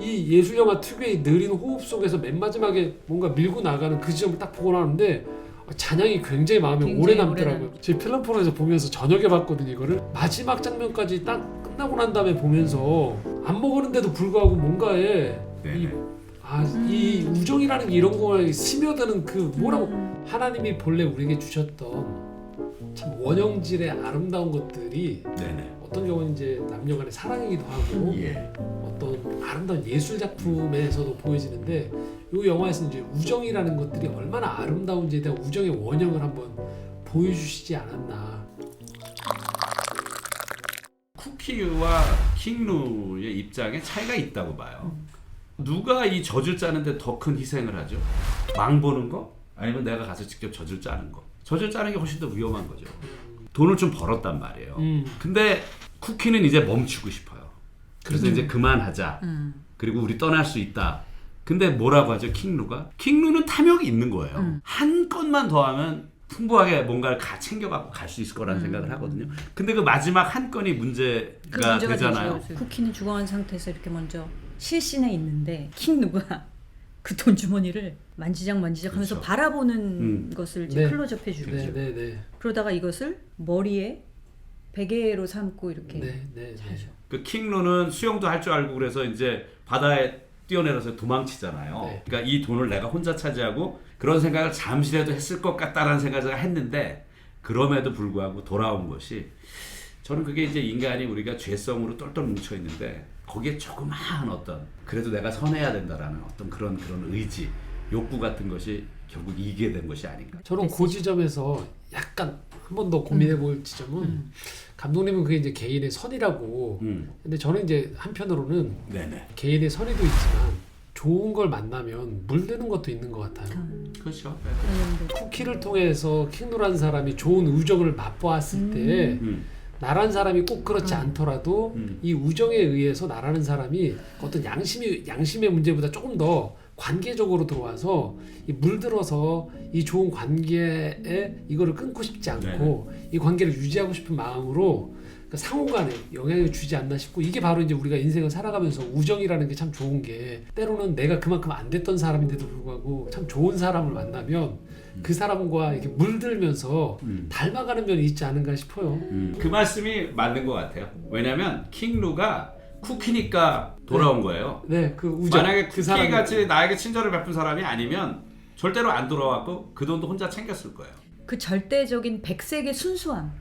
이 예술 영화 특유의 느린 호흡 속에서 맨 마지막에 뭔가 밀고 나가는 그 지점을 딱 보고 나는데 잔향이 굉장히 마음에 굉장히 오래 오래 남더라고요. 제 필름폰에서 보면서 저녁에 봤거든요 이거를 마지막 장면까지 딱 끝나고 난 다음에 보면서 안 먹었는데도 불구하고 뭔가에 네네. 아이 우정이라는 게 이런 거에 스며드는 그 뭐라고 음. 하나님이 본래 우리에게 주셨던 참 원형질의 아름다운 것들이 네네. 어떤 경우는 이제 남녀간의 사랑이기도 하고 예. 어떤 아름다운 예술 작품에서도 보여지는데 이 영화에서 이제 우정이라는 것들이 얼마나 아름다운지에 대한 우정의 원형을 한번 보여주시지 않았나. 쿠키와 킹루의 입장에 차이가 있다고 봐요. 누가 이 젖을 짜는데 더 큰 희생을 하죠? 망 보는 거? 아니면 내가 가서 직접 젖을 짜는 거? 젖을 짜는 게 훨씬 더 위험한 거죠. 돈을 좀 벌었단 말이에요. 음. 근데 쿠키는 이제 멈추고 싶어요. 그래서 그렇죠. 이제 그만하자. 음. 그리고 우리 떠날 수 있다. 근데 뭐라고 하죠? 킹루가? 킹루는 탐욕이 있는 거예요. 음. 한 건만 더 하면 풍부하게 뭔가를 다 챙겨갖고 갈 수 있을 거라는 생각을 하거든요. 근데 그 마지막 한 건이 문제가 음. 그 문제가 되잖아요. 되죠. 쿠키는 죽어간 상태에서 이렇게 먼저 실신해 있는데 킹 누가 그 돈 주머니를 만지작 만지작 하면서 그렇죠. 바라보는 음. 것을 이제 네. 클로즈업 해주고 그렇죠. 네, 네, 네, 그러다가 이것을 머리에 베개로 삼고 이렇게 네, 네, 네. 자죠. 그 킹루는 수영도 할 줄 알고 그래서 이제 바다에 뛰어내려서 도망치잖아요. 네. 그러니까 이 돈을 내가 혼자 차지하고 그런 생각을 잠시라도 했을 것 같다라는 생각을 했는데 그럼에도 불구하고 돌아온 것이 저는 그게 이제 인간이 우리가 죄성으로 똘똘 뭉쳐 있는데 거기에 조그마한 어떤 그래도 내가 선해야 된다라는 어떤 그런 그런 의지, 욕구 같은 것이 결국 이기게 된 것이 아닌가. 저는 그 지점에서 약간 한 번 더 고민해 볼 지점은 음. 감독님은 그게 이제 개인의 선이라고 음, 근데 저는 이제 한편으로는 네네, 개인의 선의도 있지만 좋은 걸 만나면 물드는 것도 있는 것 같아요. 음. 그렇죠. 정도. 쿠키를 통해서 킹누라는 사람이 좋은 우정을 맛보았을 때 음, 나란 사람이 꼭 그렇지 음. 않더라도 음. 이 우정에 의해서 나라는 사람이 어떤 양심이 양심의 문제보다 조금 더 관계적으로 들어와서 이 물들어서 이 좋은 관계에 이거를 끊고 싶지 않고 이 관계를 유지하고 싶은 마음으로 그 상호간에 영향을 주지 않나 싶고 이게 바로 이제 우리가 인생을 살아가면서 우정이라는 게 참 좋은 게 때로는 내가 그만큼 안 됐던 사람인데도 불구하고 참 좋은 사람을 만나면 그 사람과 이렇게 물들면서 음. 닮아가는 면이 있지 않은가 싶어요. 음, 그 말씀이 맞는 것 같아요. 왜냐하면 킹루가 쿠키니까 돌아온 거예요. 네, 그 우정. 만약에 그 쿠키 같이 나에게 친절을 베푼 사람이 아니면 절대로 안 돌아왔고 그 돈도 혼자 챙겼을 거예요. 그 절대적인 백색의 순수함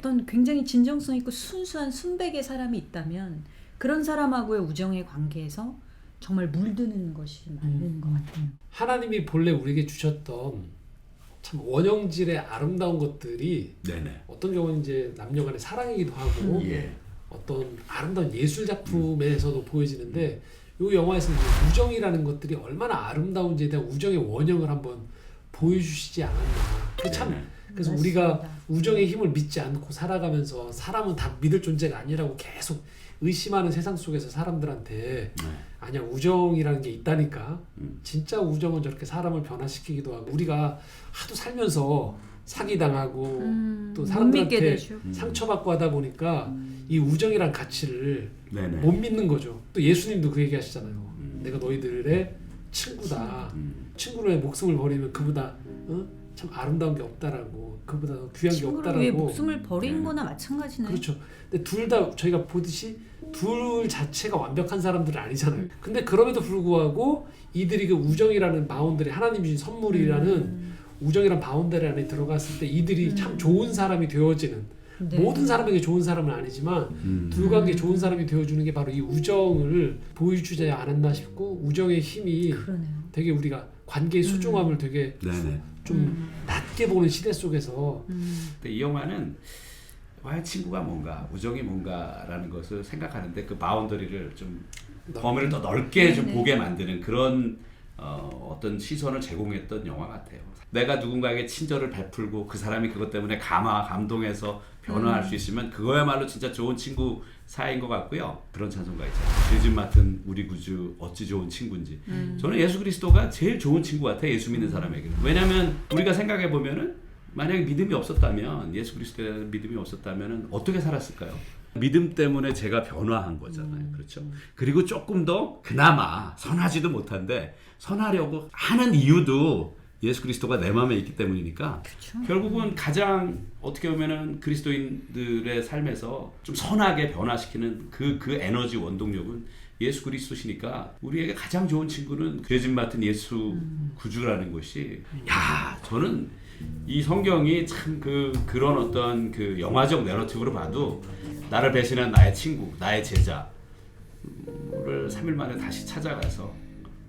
어떤 굉장히 진정성 있고 순수한 순백의 사람이 있다면 그런 사람하고의 우정의 관계에서 정말 물드는 것이 맞는 음. 것 같아요. 하나님이 본래 우리에게 주셨던 참 원형질의 아름다운 것들이 네네. 어떤 경우는 이제 남녀간의 사랑이기도 하고 예. 어떤 아름다운 예술 작품에서도 보여지는데 이 영화에서 이제 우정이라는 것들이 얼마나 아름다운지에 대한 우정의 원형을 한번 보여주시지 않았나. 그참 네네. 그래서 맞습니다. 우리가 우정의 힘을 믿지 않고 살아가면서 사람은 다 믿을 존재가 아니라고 계속 의심하는 세상 속에서 사람들한테 네. 아니야 우정이라는 게 있다니까 음. 진짜 우정은 저렇게 사람을 변화시키기도 하고 우리가 하도 살면서 사기당하고 음, 또못 사람들한테. 음. 상처받고 하다 보니까 이 우정이란 가치를 네네. 못 믿는 거죠 또 예수님도 그 얘기 하시잖아요 음. 내가 너희들의 친구다 음. 위해 목숨을 버리면 그보다 어? 참 아름다운 게 없다라고 그보다 더 귀한 게 친구를 위해 없다라고 목숨을 버린 네. 거나 마찬가지네. 그렇죠. 근데 둘 다 저희가 보듯이 둘 자체가 완벽한 사람들은 아니잖아요. 근데 그럼에도 불구하고 이들이 그 우정이라는 바운더리 하나님 주신 선물이라는 음. 우정이라는 바운더리 안에 들어갔을 때 이들이 음. 참 좋은 사람이 되어지는 네. 모든 사람에게 좋은 사람은 아니지만 음. 둘 관계 좋은 사람이 되어주는 게 바로 이 우정을 보여주지 않았나 싶고 우정의 힘이 그러네요. 되게 우리가 관계의 소중함을 되게 네네. 좀 음. 낮게 보는 시대 속에서 음. 근데 이 영화는 과연 친구가 뭔가, 우정이 뭔가라는 것을 생각하는데 그 바운더리를 좀 범위를 더 넓게 좀 네네. 보게 만드는 그런 어, 어떤 시선을 제공했던 영화 같아요. 내가 누군가에게 친절을 베풀고 그 사람이 그것 때문에 감화, 감동해서 변화할 음. 수 있으면 그거야말로 진짜 좋은 친구 사이인 것 같고요. 그런 찬송가 있잖아요. 죄진 맡은 우리 구주 어찌 좋은 친구인지. 음. 저는 예수 그리스도가 제일 좋은 친구 같아요. 예수 믿는 사람에게는. 왜냐하면 우리가 생각해 보면은 만약에 믿음이 없었다면 예수 그리스도에 대한 믿음이 없었다면 어떻게 살았을까요? 믿음 때문에 제가 변화한 거잖아요. 음. 그렇죠? 그리고 조금 더 그나마 선하지도 못한데 선하려고 하는 이유도 예수 그리스도가 내 마음에 있기 때문이니까 그렇죠. 결국은 가장 어떻게 보면은 그리스도인들의 삶에서 좀 선하게 변화시키는 그, 그 에너지 원동력은 예수 그리스도시니까 우리에게 가장 좋은 친구는 죄진 맡은 예수 구주라는 것이 야 저는 이 성경이 참 그 그런 어떤 그 영화적 내러티브로 봐도 나를 배신한 나의 친구 나의 제자를 3일 만에 다시 찾아가서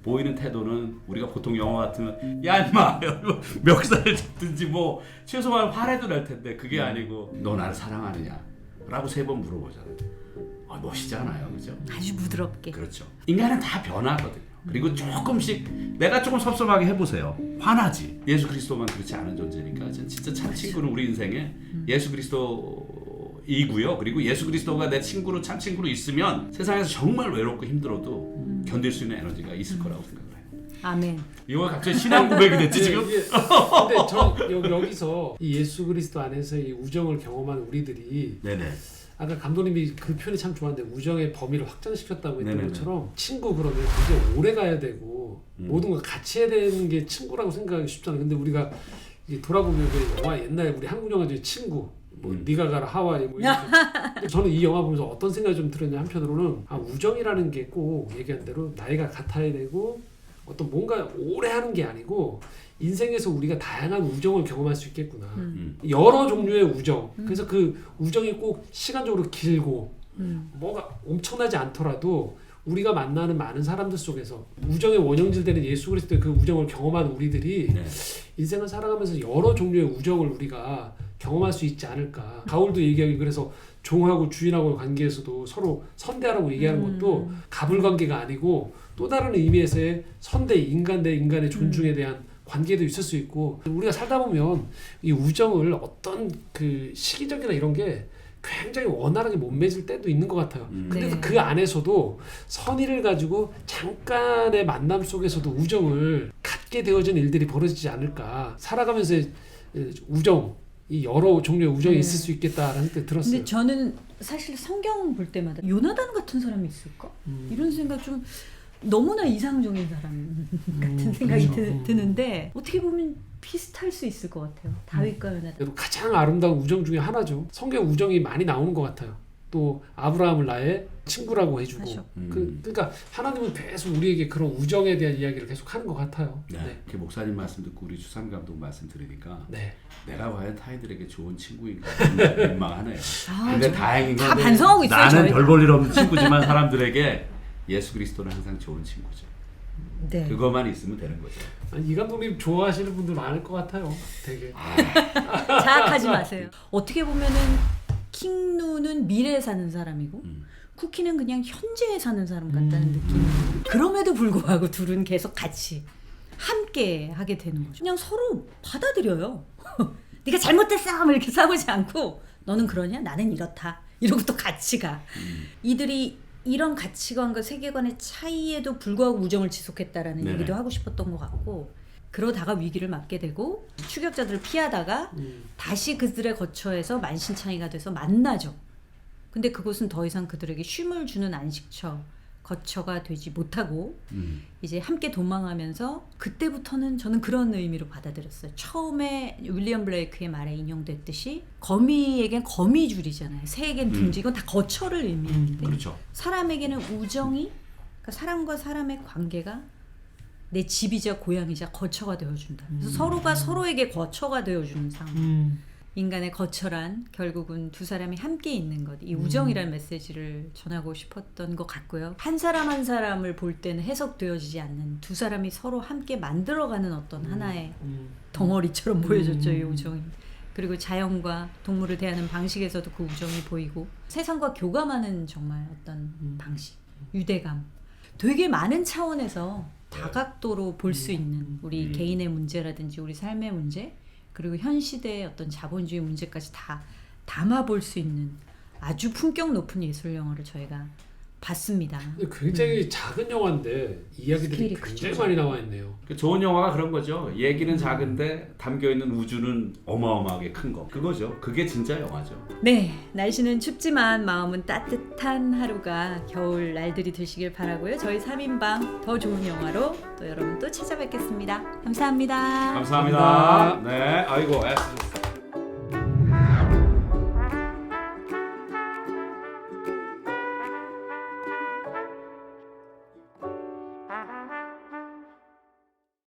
보이는 태도는 우리가 보통 영화 같으면 야 임마! 멱살을 잡든지 뭐 최소한 화내도 날 텐데 그게 아니고 너 나를 사랑하느냐? 라고 세 번 물어보잖아요. 아, 멋있잖아요? 그죠? 아주 부드럽게. 그렇죠. 인간은 다 변하거든요 그리고 조금씩 내가 조금 섭섭하게 해보세요. 화나지. 예수 그리스도만 그렇지 않은 존재니까. 전 진짜 참 친구는 우리 인생에 예수 그리스도이고요. 그리고 예수 그리스도가 내 친구로 참 친구로 있으면 세상에서 정말 외롭고 힘들어도 견딜 수 있는 에너지가 있을 거라고 생각을 해요. 아멘. 이거 갑자기 신앙 고백이 됐지 예, 지금? 예. 근데 저 여기, 여기서 이 예수 그리스도 안에서 이 우정을 경험한 우리들이 네네 아까 감독님이 그 표현이 참 좋았는데 우정의 범위를 확장시켰다고 했던 네네네. 것처럼 친구 그러면 되게 오래 가야 되고 음. 모든 걸 같이 해야 되는 게 친구라고 생각하기 쉽잖아요. 근데 우리가 이게 돌아보면 그 영화 옛날에 우리 한국 영화 중에 친구 뭐 음. 네가 가라 하와이 뭐 이렇게 근데 저는 이 영화 보면서 어떤 생각이 좀 들었냐 한편으로는 아 우정이라는 게 꼭 얘기한 대로 나이가 같아야 되고 어떤 뭔가 오래 하는 게 아니고 인생에서 우리가 다양한 우정을 경험할 수 있겠구나. 음. 여러 종류의 우정. 그래서 그 우정이 꼭 시간적으로 길고 음. 뭐가 엄청나지 않더라도 우리가 만나는 많은 사람들 속에서 우정의 원형질 되는 예수 그리스도의 그 우정을 경험한 우리들이 네. 인생을 살아가면서 여러 종류의 우정을 우리가 경험할 수 있지 않을까. 가울도 얘기하기 그래서 종하고 주인하고의 관계에서도 서로 선대하라고 얘기하는 음. 것도 가불 관계가 아니고 또 다른 의미에서의 선대 인간 대 인간의 존중에 대한 관계도 있을 수 있고 우리가 살다 보면 이 우정을 어떤 그 시기적이나 이런 게 굉장히 원활하게 못 맺을 때도 있는 것 같아요. 음. 근데 네. 그 안에서도 선의를 가지고 잠깐의 만남 속에서도 우정을 갖게 되어진 일들이 벌어지지 않을까. 살아가면서 우정, 이 여러 종류의 우정이 네. 있을 수 있겠다라는 생각이 들었어요. 근데 저는 사실 성경 볼 때마다 요나단 같은 사람이 있을까? 음. 이런 생각 좀 너무나 이상적인 사람 같은 음, 생각이 그렇죠. 드, 는데 어떻게 보면 비슷할 수 있을 것 같아요. 다윗과 요나단. 그래도 가장 아름다운 우정 중에 하나죠. 성경 우정이 많이 나오는 것 같아요. 또 아브라함을 나의 친구라고 해주고 하죠. 음. 그, 그러니까 하나님은 계속 우리에게 그런 우정에 대한 이야기를 계속 하는 것 같아요. 네. 네. 그 목사님 말씀 듣고 우리 주삼 감독 말씀 들으니까 네. 내가 과연 타인들에게 좋은 친구인가 민망하네요. 아, 근데 저- 다행인 다건 반성하고 있어요, 나는. 별 볼 일 없는 친구지만 사람들에게 예수 그리스도는 항상 좋은 친구죠. 네. 그것만 있으면 되는 거죠. 아니, 이 감독님 좋아하시는 분들 많을 것 같아요. 되게. 자학하지 마세요. 어떻게 보면은 킹누는 미래에 사는 사람이고 음. 쿠키는 그냥 현재에 사는 사람 같다는 음. 느낌. 그럼에도 불구하고 둘은 계속 같이 함께 하게 되는 거죠. 그냥 서로 받아들여요. 네가 잘못했어, 뭐 이렇게 싸우지 않고 너는 그러냐, 나는 이렇다. 이러고 또 같이 가. 음. 이들이 이런 가치관과 세계관의 차이에도 불구하고 우정을 지속했다라는 네네. 얘기도 하고 싶었던 것 같고 그러다가 위기를 맞게 되고 추격자들을 피하다가 음. 다시 그들의 거처에서 만신창이가 돼서 만나죠. 근데 그곳은 더 이상 그들에게 쉼을 주는 안식처, 거처가 되지 못하고 음. 이제 함께 도망하면서 그때부터는 저는 그런 의미로 받아들였어요. 처음에 윌리엄 블레이크의 말에 인용됐듯이 거미에겐 거미줄이잖아요. 새에겐 음. 둥지. 이건 다 거처를 의미하는데 그렇죠. 사람에게는 우정이 그러니까 사람과 사람의 관계가 내 집이자 고향이자 거처가 되어준다. 그래서 서로가 서로에게 거처가 되어주는 상황. 음. 인간의 거처란 결국은 두 사람이 함께 있는 것, 이 우정이라는 메시지를 전하고 싶었던 것 같고요. 한 사람 한 사람을 볼 때는 해석되어지지 않는 두 사람이 서로 함께 만들어가는 어떤 하나의 음. 덩어리처럼 보여졌죠, 이 음. 우정이. 그리고 자연과 동물을 대하는 방식에서도 그 우정이 보이고 세상과 교감하는 정말 어떤 음. 방식, 유대감. 되게 많은 차원에서 다각도로 볼 수 있는 우리 음. 개인의 문제라든지 우리 삶의 문제 그리고 현 시대의 어떤 자본주의 문제까지 다 담아 볼 수 있는 아주 품격 높은 예술 영화를 저희가 봤습니다. 근데 굉장히 작은 영화인데 이야기들이 굉장히 크죠. 많이 나와 있네요. 그 좋은 영화가 그런 거죠. 얘기는 작은데 담겨 있는 우주는 어마어마하게 큰 거. 그거죠. 그게 진짜 영화죠. 네, 날씨는 춥지만 마음은 따뜻한 하루가 겨울 날들이 되시길 바라고요. 저희 3인방 더 좋은 영화로 또 여러분 또 찾아뵙겠습니다. 감사합니다. 감사합니다. 네, 아이고 애쓰셨어요.